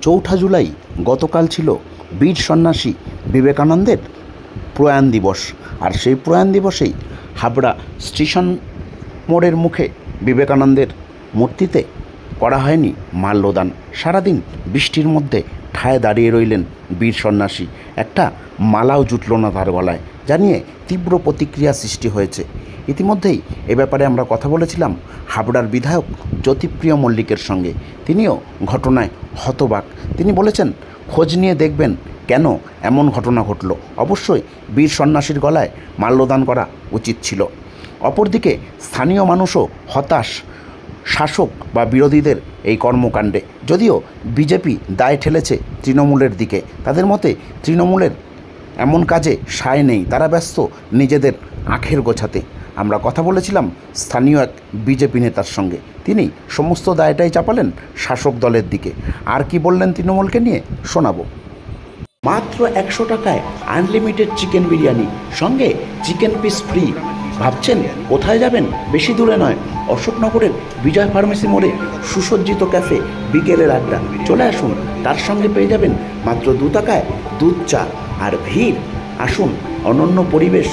চৌঠা জুলাই গতকাল ছিল বীর সন্ন্যাসী বিবেকানন্দের প্রয়াণ দিবস। আর সেই প্রয়াণ দিবসেই হাবড়া স্টেশন মোড়ের মুখে বিবেকানন্দের মূর্তিতে করা হয়নি মাল্যদান। সারাদিন বৃষ্টির মধ্যে ঠায় দাঁড়িয়ে রইলেন বীর সন্ন্যাসী। একটা মালাও জুটল না তার গলায়, জানিয়ে তীব্র প্রতিক্রিয়া সৃষ্টি হয়েছে। ইতিমধ্যেই এ ব্যাপারে আমরা কথা বলেছিলাম হাবড়ার বিধায়ক জ্যোতিপ্রিয় মল্লিকের সঙ্গে। তিনিও ঘটনায় হতবাক। তিনি বলেছেন, খোঁজ নিয়ে দেখবেন কেন এমন ঘটনা ঘটল। অবশ্যই বীর সন্ন্যাসীর গলায় মাল্যদান করা উচিত ছিল। অপরদিকে স্থানীয় মানুষও হতাশ শাসক বা বিরোধীদের এই কর্মকাণ্ডে। যদিও বিজেপি দায় ঠেলেছে তৃণমূলের দিকে, তাদের মতে তৃণমূলের এমন কাজে সায় নেই, তারা ব্যস্ত নিজেদের আখের গোছাতে। আমরা কথা বলেছিলাম স্থানীয় এক বিজেপি নেতার সঙ্গে। তিনি সমস্ত দায়টাই চাপালেন শাসক দলের দিকে। আর কি বললেন তৃণমূলকে নিয়ে শোনাবো। মাত্র একশো টাকায় আনলিমিটেড চিকেন বিরিয়ানি, সঙ্গে চিকেন পিস ফ্রি। ভাবছেন কোথায় যাবেন? বেশি দূরে নয়, অশোকনগরের বিজয় ফার্মেসি মোড়ে সুসজ্জিত ক্যাফে বিকেলের আড্ডা। চলে আসুন, তার সঙ্গে পেয়ে যাবেন মাত্র দু টাকায় দুধ, চা আর ভিড়। আসুন, অনন্য পরিবেশ,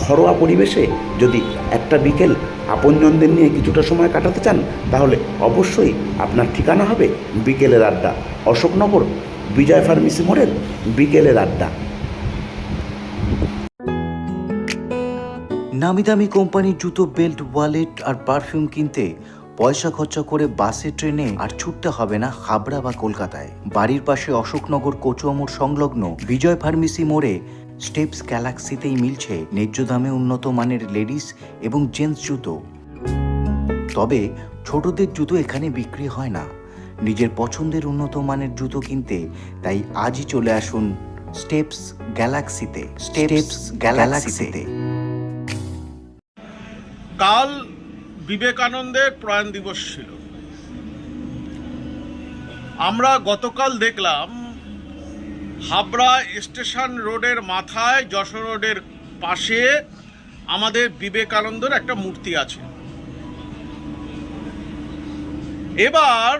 ঘরোয়া পরিবেশে যদি একটা বিকেল আপনজনদের নিয়ে কিছুটা সময় কাটাতে চান, তাহলে অবশ্যই আপনার ঠিকানা হবে বিকেলের আড্ডা, অশোকনগর, বিজয় ফার্মেসি মোড়ের বিকেলের আড্ডা। নামি দামি কোম্পানির জুতো, বেল্ট, ওয়ালেট আর পারফিউম কিনতে পয়সা খরচা করে বাসে, ট্রেনে আর ছুটতে হবে না হাবড়া বা কলকাতায়। বাড়ির পাশে অশোকনগর কচুয়া মোড় সংলগ্ন বিজয় ফার্মেসি মোড়ে স্টেপস গ্যালাক্সিতেই মিলছে ন্যায্য দামে উন্নত মানের লেডিস এবং জেন্টস জুতো। তবে ছোটদের জুতো এখানে বিক্রি হয় না। নিজের পছন্দের উন্নত মানের জুতো কিনতে তাই আজই চলে আসুন স্টেপস গ্যালাক্সিতে। স্টেপস গ্যালাক্সিতে। কাল বিবেকানন্দের প্রয়াণ দিবস ছিল। আমরা গতকাল দেখলাম হাবড়া স্টেশন রোডের মাথায় যশোর রোডের পাশে আমাদের বিবেকানন্দের একটা মূর্তি আছে। এবার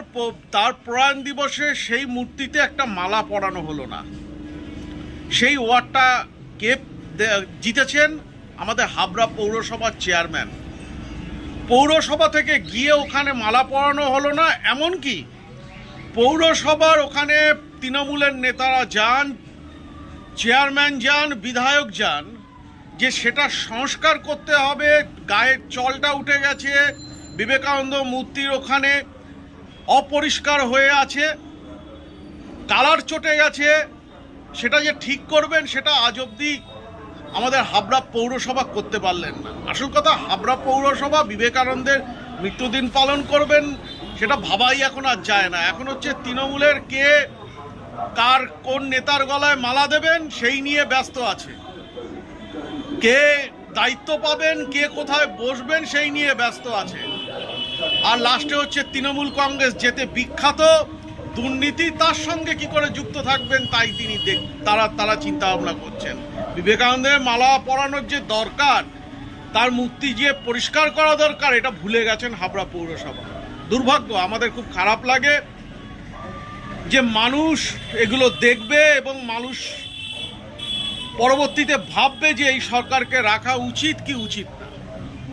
তার প্রয়াণ দিবসে সেই মূর্তিতে একটা মালা পরানো হলো না। সেই ওয়ার্ডটা কে জিতেছেন আমাদের হাবড়া পৌরসভার চেয়ারম্যান। পৌরসভা থেকে গিয়ে ওখানে মালা পরানো হলো না? এমনকি পৌরসভার ওখানে তৃণমূলের নেতারা যান, চেয়ারম্যান যান, বিধায়ক যান, যে সেটা সংস্কার করতে হবে গায়ের চলটা উঠে গেছে, বিবেকানন্দ মূর্তির ওখানে অপরিষ্কার হয়ে আছে, কালার চটে গেছে, সেটা যে ঠিক করবেন সেটা আজ অবধি আমাদের হাবড়া পৌরসভা করতে পারলেন না। আসল কথা, হাবড়া পৌরসভা বিবেকানন্দের মৃত্যুদিন পালন করবেন, সেটা ভাবাই এখন আর যায় না। এখন হচ্ছে তৃণমূলের কে কার কোন নেতার গলায় মালা দেবেন, সেই নিয়ে ব্যস্ত আছে। কে দায়িত্ব পাবেন, কে কোথায় বসবেন, সেই নিয়ে ব্যস্ত আছে। আর লাস্টে হচ্ছে তৃণমূল কংগ্রেস যেতে বিখ্যাত, দুর্নীতি তার সঙ্গে কি করে যুক্ত থাকবেন, তাই তিনি দেখ তারা তারা চিন্তা ভাবনা করছেন। বিবেকানন্দের মালা পরানোর যে দরকার, তার মূর্তি যে পরিষ্কার করা দরকার, এটা ভুলে গেছেন হাবড়া পৌরসভা। দুর্ভাগ্য, আমাদের খুব খারাপ লাগে যে মানুষ এগুলো দেখবে এবং মানুষ পরবর্তীতে ভাববে যে এই সরকারকে রাখা উচিত কি উচিত